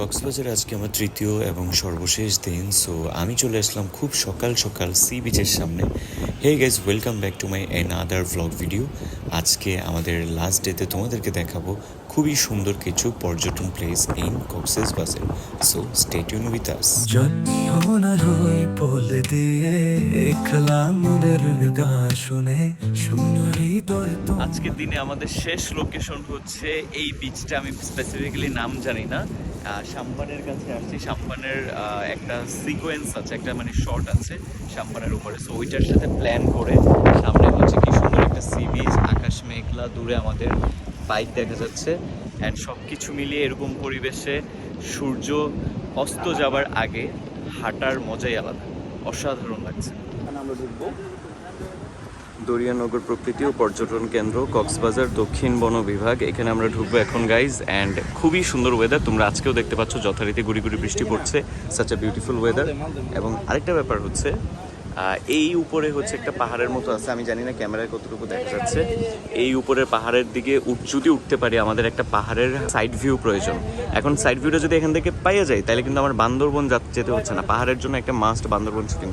কক্সবাজারে আজকে আমার তৃতীয় এবং সর্বশেষ দিন সো আমি চলে আসলাম খুব সকাল সকাল সি বিচের সামনে। Hey guys welcome back to my another vlog video আজকে আমাদের লাস্ট ডেতে তোমাদেরকে দেখাবো খুবই সুন্দর কিছু পর্যটন place in Cox's Bazar so stay tuned with us জন্মনার হই বলে দিয়ে একলামের গান শুনে। তো। আজকের দিনে আমাদের শেষ লোকেশন হচ্ছে এই বিচটা আমি স্পেসিফিক্যালি নাম জানি না। আহ, সাম্পানের কাছে আসছি। সাম্পানের একটা সিকোয়েন্স আছে একটা মানে শর্ট আছে সাম্পানের উপরে। সো ওইটার সাথে প্ল্যান করে সামনে হচ্ছে কি সুন্দর একটা সি বিচ আকাশ মেঘলা দূরে আমাদের বাইক দেখা যাচ্ছে। অ্যান্ড সব কিছু মিলিয়ে এরকম পরিবেশে সূর্য অস্ত যাবার আগে হাঁটার মজাই আলাদা। অসাধারণ লাগছে। আমরা ঢুকবো। দরিয়ানগর প্রকৃতি ও পর্যটন কেন্দ্র কক্সবাজার দক্ষিণ বন বিভাগ। এখানে আমরা ঢুকবো এখন গাইজ অ্যান্ড খুবই সুন্দর ওয়েদার তোমরা আজকেও দেখতে পাচ্ছ যথারীতি গুড়ি গুড়ি বৃষ্টি পড়ছে। সাচ আ বিউটিফুল ওয়েদার এবং আরেকটা ব্যাপার হচ্ছে এই উপরে হচ্ছে একটা পাহাড়ের মতো আছে আমি জানি না ক্যামেরায় কতটুকু দেখা যাচ্ছে। এই উপরের পাহাড়ের দিকে যদি উঠতে পারি আমাদের একটা পাহাড়ের সাইড ভিউ প্রয়োজন। এখন সাইড ভিউটা যদি এখান থেকে পাইয়া যায় তাহলে কিন্তু আমার বান্দরবন যেতে হচ্ছে না। পাহাড়ের জন্য একটা must Bandarban shooting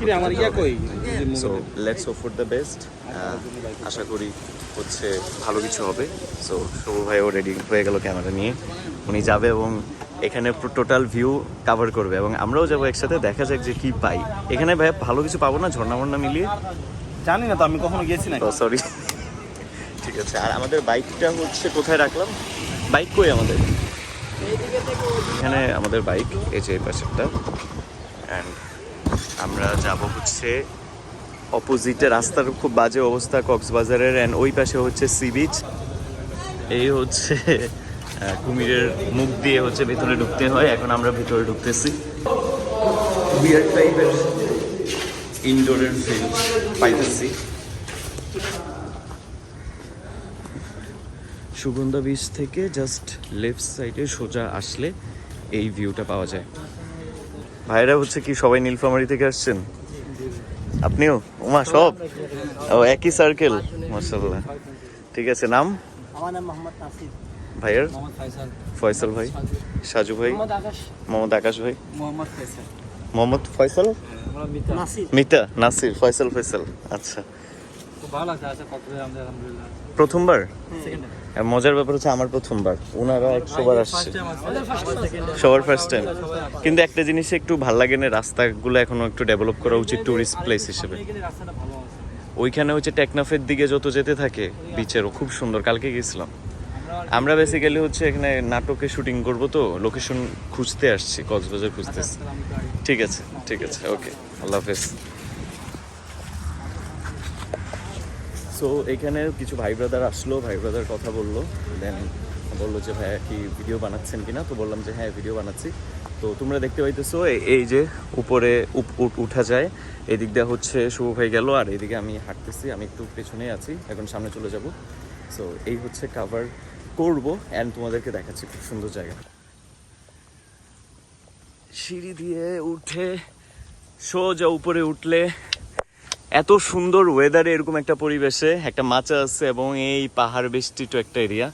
so let's hope for the best আশা করি হচ্ছে ভালো কিছু হবে। সো শুভ ভাইও রেডি হয়ে গেল ক্যামেরা নিয়ে। উনি যাবে এবং এখানে টোটাল ভিউ কভার করবে এবং আমরাও যাব একসাথে দেখা যাক যে কি পাই। এখানে ভাই ভালো কিছু পাবো না ঝর্ণা মর্ণা মিলিয়ে? জানি না তো আমি কখনো গেছি না সরি ঠিক আছে আর আমাদের বাইকটা হচ্ছে কোথায় রাখলাম? বাইক কই আমাদের? এখানে আমাদের বাইক এই যে এই পাশেরটা। অ্যান্ড আমরা যাব হচ্ছে অপোজিটে রাস্তার খুব বাজে অবস্থা কক্সবাজারের অ্যান্ড ওই পাশে হচ্ছে সি বিচ এই হচ্ছে কুমিরের মুখ দিয়ে হচ্ছে ভেতরে ঢুকতে হয়। এখন আমরা ভেতরে ঢুকতেছি। বিয়ার টাইপের ইনডোরের ফিল পাইতেছি। সুগন্ধা বিচ থেকে জাস্ট লেফট সাইডে সোজা আসলে এই ভিউটা পাওয়া যায়। ভাইরা হচ্ছে কি সবাই নীলফামারি থেকে আসছেন? আপনিও? ওমা সব? ও একই সার্কেল মার্শাল্লাহ ঠিক আছে নাম? আমার নাম মোহাম্মদ নাসির। ভাইয়ের? মোহাম্মদ ফয়সাল। ভাই? সাজু। ভাই? মোহাম্মদ আকাশ। ভাই? মোহাম্মদ ফয়সাল। মিতা। নাসির। মিতা নাসির ফয়সাল ফয়সাল। আচ্ছা। আচ্ছা প্রথমবার? মজার ব্যাপার হচ্ছে আমার প্রথমবার। ওনারা একশোবার আসছে। সবার ফার্স্ট টাইম কিন্তু একটা জিনিস একটু ভালো লাগে না রাস্তাগুলো এখনও একটু ডেভেলপ করা উচিত টুরিস্ট প্লেস হিসেবে। এখানে রাস্তাটা ভালো আছে। ওইখানে হচ্ছে টেকনাফের দিকে যত যেতে থাকে বিচেরও খুব সুন্দর। কালকে গেছিলাম। আমরা বেসিক্যালি হচ্ছে এখানে নাটকে শুটিং করব তো লোকেশন খুঁজতে আসছি কক্সবাজার খুঁজতেছি। আমি ঠিক আছে ঠিক আছে ওকে আল্লাহ হাফেজ। সো এখানে কিছু ভাই ব্রাদার আসলো ভাই ব্রাদার কথা বলল দেন বলল যে ভাইয়া কি ভিডিও বানাচ্ছেন কিনা? তো বললাম যে হ্যাঁ ভিডিও বানাচ্ছি। তো তোমরা দেখতে পাইতেছো এই যে উপরে উপ- উঠ- উঠা যায় এদিক দিয়ে হচ্ছে শুভ ভাই গেল আর এদিকে আমি হাঁটতেছি আমি একটু পেছনেই আছি এখন সামনে চলে যাব। সো এই হচ্ছে কাভার করব অ্যান্ড তোমাদেরকে দেখাচ্ছি খুব সুন্দর জায়গা সিঁড়ি দিয়ে উঠে সোজা উপরে উঠলে এত সুন্দর ওয়েদারে এরকম একটা পরিবেশে, একটা মাচা আছে এবং এই পাহাড় বেষ্টিত একটা এরিয়া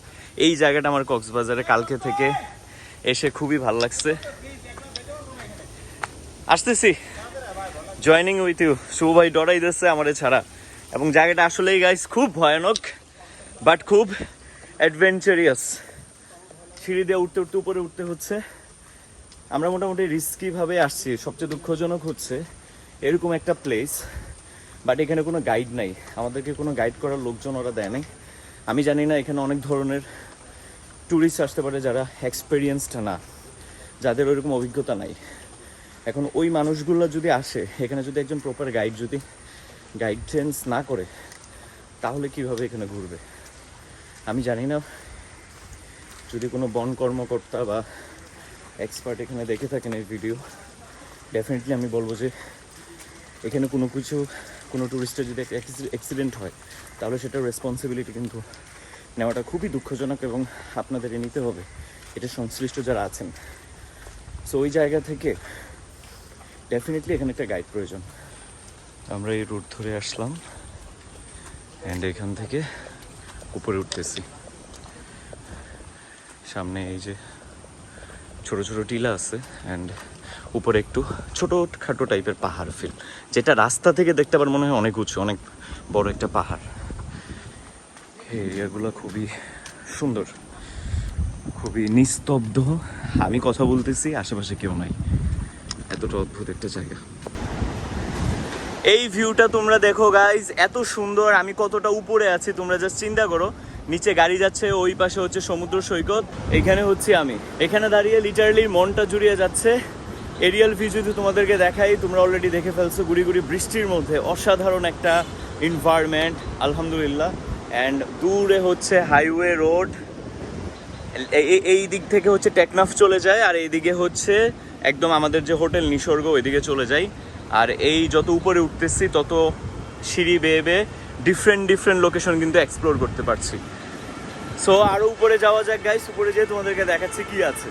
এই জায়গাটা আমার কক্সবাজারে কালকে থেকে এসে খুবই ভালো লাগছে। আসতেছি। জয়নিং উইথ ইউ শুভ ভাই ডরাই দিচ্ছে আমারে ছাড়া। এবং জায়গাটা আসলেই গাইস খুব ভয়ানক বাট খুব অ্যাডভেঞ্চারিয়াস সিঁড়ি দিয়ে উঠতে উঠতে উপরে উঠতে হচ্ছে। আমরা মোটামুটি রিস্কিভাবে আসছি, সবচেয়ে দুঃখজনক হচ্ছে এরকম একটা প্লেস বাট এখানে কোনো গাইড নাই। আমাদেরকে কোনো গাইড করার লোকজন ওরা দেয় নাই। আমি জানি না এখানে অনেক ধরনের ট্যুরিস্ট আসতে পারে যারা এক্সপেরিয়েন্সড না, যাদের ওইরকম অভিজ্ঞতা নাই। এখন ওই মানুষগুলো যদি আসে, এখানে যদি একজন প্রপার গাইড যদি গাইডেন্স না করে, তাহলে কীভাবে এখানে ঘুরবে? আমি জানি না, যদি কোনো বন কর্মকর্তা বা এক্সপার্ট এখানে দেখে থাকেন এই ভিডিও ডেফিনেটলি আমি বলব যে এখানে কোনো কিছু, কোনো ট্যুরিস্টের যদি অ্যাক্সিডেন্ট হয়, তাহলে সেটার রেসপন্সিবিলিটি কিন্তু নেওয়াটা খুবই দুঃখজনক এবং আপনাদের নিতে হবে। এটা সংশ্লিষ্ট যারা আছেন। সো ওই জায়গা থেকে ডেফিনেটলি এখানে একটা গাইড প্রয়োজন। আমরা এই রুট ধরে আসলাম। অ্যান্ড এখান থেকে উপরে উঠতেছি। সামনে এই যে ছোট ছোট টিলা আছে অ্যান্ড উপরে একটু ছোট খাটো টাইপের পাহাড় ফিল যেটা রাস্তা থেকে দেখতে আবার মনে হয় অনেক উঁচু, অনেক বড় একটা পাহাড়। এরিয়াগুলো খুবই সুন্দর, খুবই নিস্তব্ধ। আমি কথা বলতেছি, আশেপাশে কেউ নাই। এতটা অদ্ভুত একটা জায়গা। এই ভিউটা তোমরা দেখো গাইজ এত সুন্দর, আমি কতটা উপরে আছি, তোমরা জাস্ট চিন্তা করো। নিচে গাড়ি যাচ্ছে, ওই পাশে হচ্ছে সমুদ্র সৈকত, এখানে হচ্ছে আমি। এখানে দাঁড়িয়ে লিটারালি মনটা জুড়িয়ে যাচ্ছে। এরিয়াল ভিউ যদি তোমাদেরকে দেখাই, তোমরা অলরেডি দেখে ফেলছো গুড়ি গুড়ি বৃষ্টির মধ্যে। অসাধারণ একটা এনভায়রনমেন্ট আলহামদুলিল্লাহ। অ্যান্ড দূরে হচ্ছে হাইওয়ে রোড এই এই দিক থেকে হচ্ছে টেকনাফ চলে যায়, আর এইদিকে হচ্ছে একদম আমাদের যে হোটেল নিসর্গ, ওইদিকে চলে যায় আর এই যত উপরে উঠতেছি, তত সিঁড়ি বেয়ে বেয়ে ডিফারেন্ট ডিফারেন্ট লোকেশন কিন্তু এক্সপ্লোর করতে পারছি। সো আরও উপরে যাওয়া যাক গাইস উপরে যেয়ে তোমাদেরকে দেখাচ্ছি কি আছে।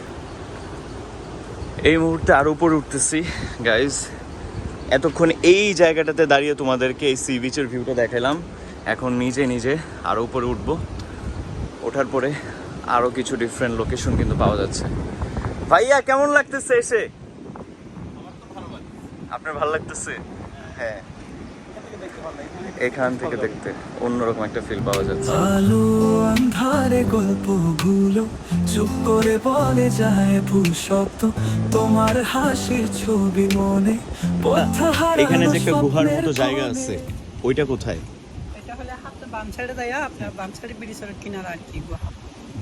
এই মুহূর্তে আরও উপরে উঠতেছি গাইস এতক্ষণ এই জায়গাটাতে দাঁড়িয়ে তোমাদেরকে এই সি বিচের ভিউটা দেখালাম। এখন নিজে নিজে আরও উপরে উঠবো। ওঠার পরে আরও কিছু ডিফারেন্ট লোকেশন কিন্তু পাওয়া যাচ্ছে। ভাইয়া, কেমন লাগতেছে এসে? আপনার ভালো লাগতেছে? হ্যাঁ। এখান থেকে দেখতে অন্যরকম একটা ফিল পাওয়া যাচ্ছে। আলো আন্ধারে গল্পগুলো চুপ করে বলে যায় ভুল শব্দ। তোমার হাসির ছবি মনে এখানে যে একটা গুহার মতো জায়গা আছে ওইটা কোথায়? এটা হলে হাতটা বাম সাইডে দেয় আপনার বাম সাইডে ব্রিজের কিনারা আর কি গুহা।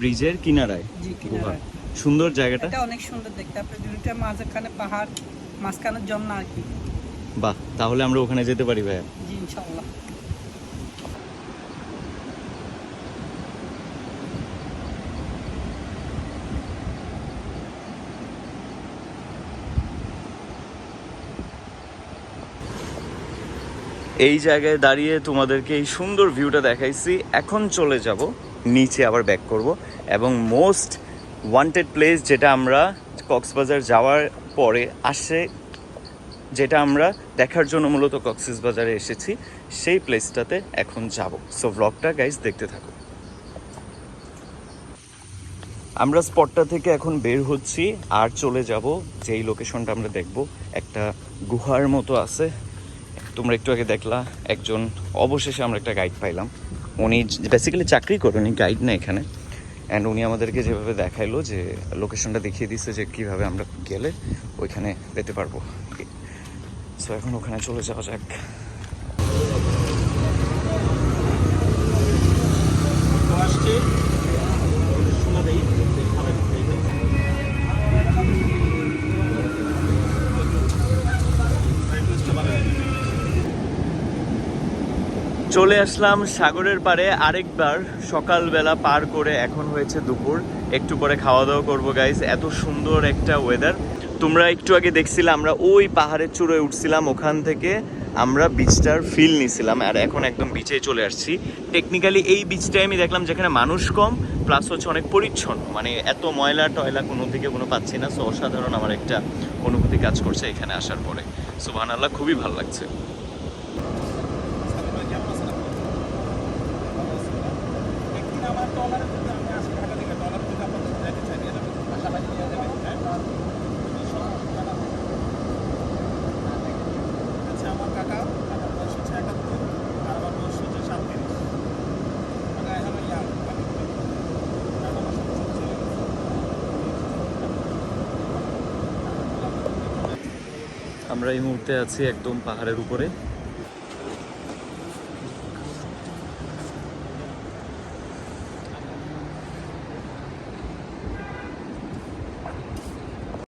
ব্রিজের কিনারায়? জি গুহা। কিনারা সুন্দর জায়গাটা। এটা অনেক সুন্দর দেখতে। আপনি মাঝখানে পাহাড় মাঝখানে জন্না আর কি। বাহ তাহলে আমরা ওখানে যেতে পারি ভাইয়া। জি ইনশাল্লাহ এই জায়গায় দাঁড়িয়ে তোমাদেরকে এই সুন্দর ভিউটা দেখাইছি। এখন চলে যাব নিচে আবার ব্যাক করব এবং মোস্ট ওয়ান্টেড প্লেস যেটা আমরা কক্সবাজার যাওয়ার পরে আসে, যেটা আমরা দেখার জন্য মূলত কক্সিস বাজারে এসেছি, সেই প্লেসটাতে এখন যাব। সো ব্লগটা গাইজ দেখতে থাকো। আমরা স্পটটা থেকে এখন বের হচ্ছি, আর চলে যাব, যেই লোকেশনটা আমরা দেখব, একটা গুহার মতো আছে। তোমরা একটু আগে দেখলা, একজন অবশেষে আমরা একটা গাইড পাইলাম। উনি বেসিক্যালি চাকরি করেন গাইড না এখানে। অ্যান্ড উনি আমাদেরকে যেভাবে দেখাইলো যে লোকেশনটা দেখিয়ে দিচ্ছে যে কীভাবে আমরা গেলে ওইখানে যেতে পারব। সো এখন ওখানে চলে যাওয়া যাক। চলে আসলাম সাগরের পাড়ে আরেকবার। সকালবেলা পার করে এখন হয়েছে দুপুর। একটু পরে খাওয়া দাওয়া করব গাইস এত সুন্দর একটা ওয়েদার তোমরা একটু আগে দেখছিলাম আমরা ওই পাহাড়ের চূড়োয় উঠছিলাম, ওখান থেকে আমরা বিচটার ফিল নিছিলাম, আর এখন একদম বিচে চলে আসছি। টেকনিক্যালি এই বিচটাই আমি দেখলাম যেখানে মানুষ কম প্লাস হচ্ছে অনেক পরিচ্ছন্ন। মানে এত ময়লা টয়লা কোনো দিকে কোনো পাচ্ছি না সো অসাধারণ আমার একটা অনুভূতি কাজ করছে এখানে আসার পরে। সুবাহ আল্লাহ খুবই ভালো লাগছে। আমরা এই মুহূর্তে আছি একদম পাহাড়ের উপরে।